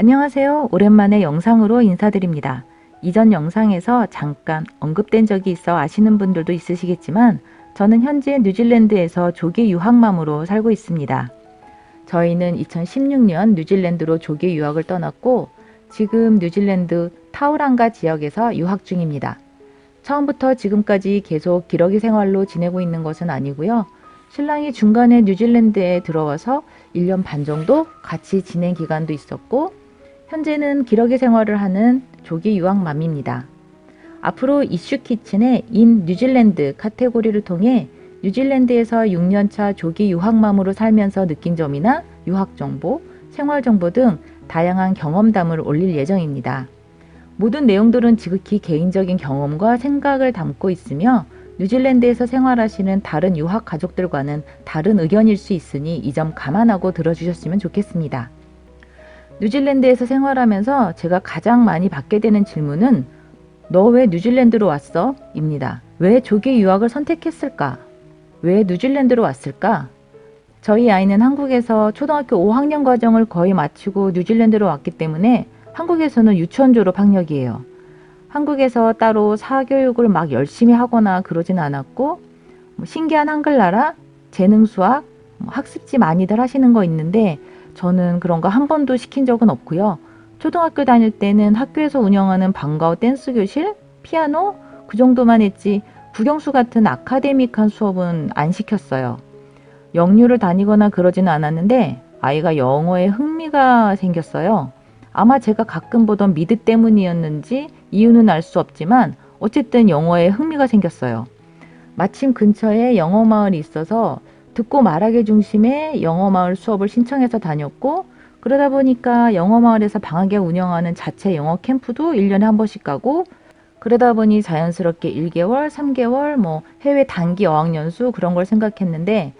안녕하세요. 오랜만에 영상으로 인사드립니다. 이전 영상에서 잠깐 언급된 적이 있어 아시는 분들도 있으시겠지만 저는 현재 뉴질랜드에서 조기 유학맘으로 살고 있습니다. 저희는 2016년 뉴질랜드로 조기 유학을 떠났고 지금 뉴질랜드 타우랑가 지역에서 유학 중입니다. 처음부터 지금까지 계속 기러기 생활로 지내고 있는 것은 아니고요. 신랑이 중간에 뉴질랜드에 들어와서 1년 반 정도 같이 지낸 기간도 있었고 현재는 기러기 생활을 하는 조기 유학맘입니다. 앞으로 이슈 키친의 인 뉴질랜드 카테고리를 통해 뉴질랜드에서 6년차 조기 유학맘으로 살면서 느낀 점이나 유학 정보, 생활 정보 등 다양한 경험담을 올릴 예정입니다. 모든 내용들은 지극히 개인적인 경험과 생각을 담고 있으며 뉴질랜드에서 생활하시는 다른 유학 가족들과는 다른 의견일 수 있으니 이 점 감안하고 들어주셨으면 좋겠습니다. 뉴질랜드에서 생활하면서 제가 가장 많이 받게 되는 질문은 너 왜 뉴질랜드로 왔어? 입니다. 왜 조기 유학을 선택했을까? 왜 뉴질랜드로 왔을까? 저희 아이는 한국에서 초등학교 5학년 과정을 거의 마치고 뉴질랜드로 왔기 때문에 한국에서는 유치원 졸업 학력이에요. 한국에서 따로 사교육을 막 열심히 하거나 그러진 않았고 뭐 신기한 한글나라, 재능 수학, 뭐 학습지 많이들 하시는 거 있는데 저는 그런 거 한 번도 시킨 적은 없고요. 초등학교 다닐 때는 학교에서 운영하는 방과후 댄스 교실, 피아노 그 정도만 했지 국영수 같은 아카데믹한 수업은 안 시켰어요. 영유를 다니거나 그러지는 않았는데 아이가 영어에 흥미가 생겼어요. 아마 제가 가끔 보던 미드 때문이었는지 이유는 알 수 없지만 어쨌든 영어에 흥미가 생겼어요. 마침 근처에 영어 마을이 있어서 듣고 말하기 중심의 영어 마을 수업을 신청해서 다녔고 그러다 보니까 영어 마을에서 방학에 운영하는 자체 영어 캠프도 1년에 한 번씩 가고 그러다 보니 자연스럽게 1개월, 3개월 뭐 해외 단기 어학연수 그런 걸 생각했는데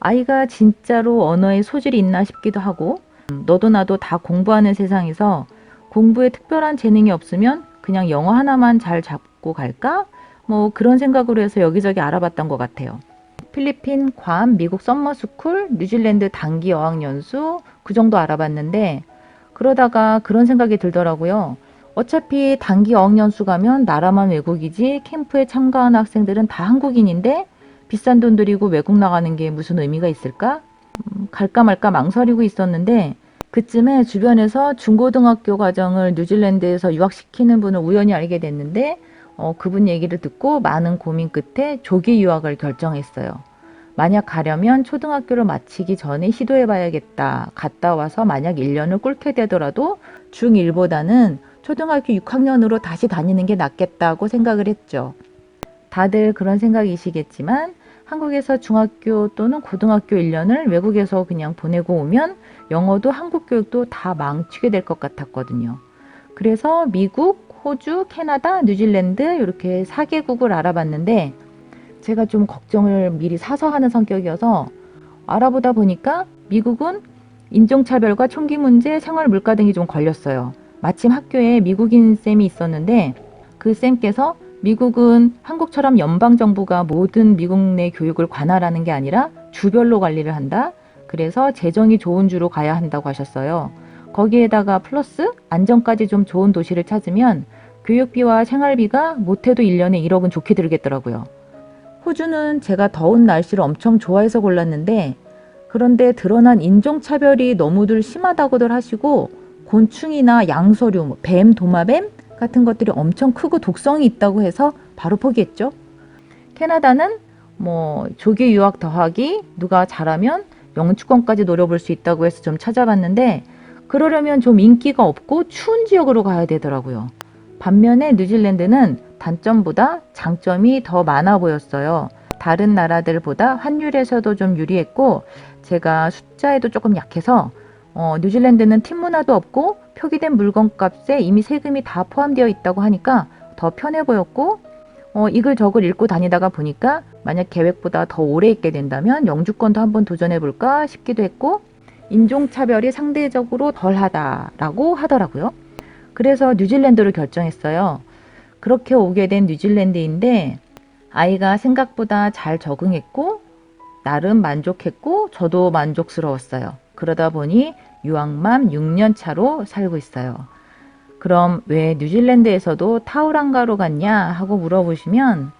아이가 진짜로 언어에 소질이 있나 싶기도 하고 음, 너도 나도 다 공부하는 세상에서 공부에 특별한 재능이 없으면 그냥 영어 하나만 잘 잡고 갈까? 뭐 그런 생각으로 해서 여기저기 알아봤던 것 같아요. 필리핀, 괌, 미국 썸머스쿨, 뉴질랜드 단기 어학연수 그 정도 알아봤는데 그러다가 그런 생각이 들더라고요. 어차피 단기 어학연수 가면 나라만 외국이지 캠프에 참가하는 학생들은 다 한국인인데 비싼 돈 들이고 외국 나가는 게 무슨 의미가 있을까? 음, 갈까 말까 망설이고 있었는데 그쯤에 주변에서 중고등학교 과정을 뉴질랜드에서 유학시키는 분을 우연히 알게 됐는데 어, 그분 얘기를 듣고 많은 고민 끝에 조기 유학을 결정했어요. 만약 가려면 초등학교를 마치기 전에 시도해 봐야겠다. 갔다 와서 만약 1년을 꿇게 되더라도 중1보다는 초등학교 6학년으로 다시 다니는 게 낫겠다고 생각을 했죠. 다들 그런 생각이시겠지만 한국에서 중학교 또는 고등학교 1년을 외국에서 그냥 보내고 오면 영어도 한국 교육도 다 망치게 될 것 같았거든요. 그래서 미국, 호주, 캐나다, 뉴질랜드 이렇게 4개국을 알아봤는데 제가 좀 걱정을 미리 사서 하는 성격이어서 알아보다 보니까 미국은 인종차별과 총기 문제, 생활 물가 등이 좀 걸렸어요. 마침 학교에 미국인 쌤이 있었는데 그 쌤께서 미국은 한국처럼 연방정부가 모든 미국 내 교육을 관할하는 게 아니라 주별로 관리를 한다. 그래서 재정이 좋은 주로 가야 한다고 하셨어요. 거기에다가 플러스 안전까지 좀 좋은 도시를 찾으면 교육비와 생활비가 못해도 1년에 1억은 좋게 들겠더라고요. 호주는 제가 더운 날씨를 엄청 좋아해서 골랐는데 그런데 드러난 인종차별이 너무들 심하다고들 하시고 곤충이나 양서류, 뭐 뱀, 도마뱀 같은 것들이 엄청 크고 독성이 있다고 해서 바로 포기했죠. 캐나다는 뭐 조기 유학 더하기 누가 잘하면 영주권까지 노려볼 수 있다고 해서 좀 찾아봤는데 그러려면 좀 인기가 없고 추운 지역으로 가야 되더라고요. 반면에 뉴질랜드는 단점보다 장점이 더 많아 보였어요. 다른 나라들보다 환율에서도 좀 유리했고 제가 숫자에도 조금 약해서 어, 뉴질랜드는 팀 문화도 없고 표기된 물건 값에 이미 세금이 다 포함되어 있다고 하니까 더 편해 보였고 어, 이글 저글 읽고 다니다가 보니까 만약 계획보다 더 오래 있게 된다면 영주권도 한번 도전해 볼까 싶기도 했고 인종차별이 상대적으로 덜하다라고 하더라고요. 그래서 뉴질랜드를 결정했어요. 그렇게 오게 된 뉴질랜드인데 아이가 생각보다 잘 적응했고 나름 만족했고 저도 만족스러웠어요. 그러다 보니 유학만 6년 차로 살고 있어요. 그럼 왜 뉴질랜드에서도 타우랑가로 갔냐 하고 물어보시면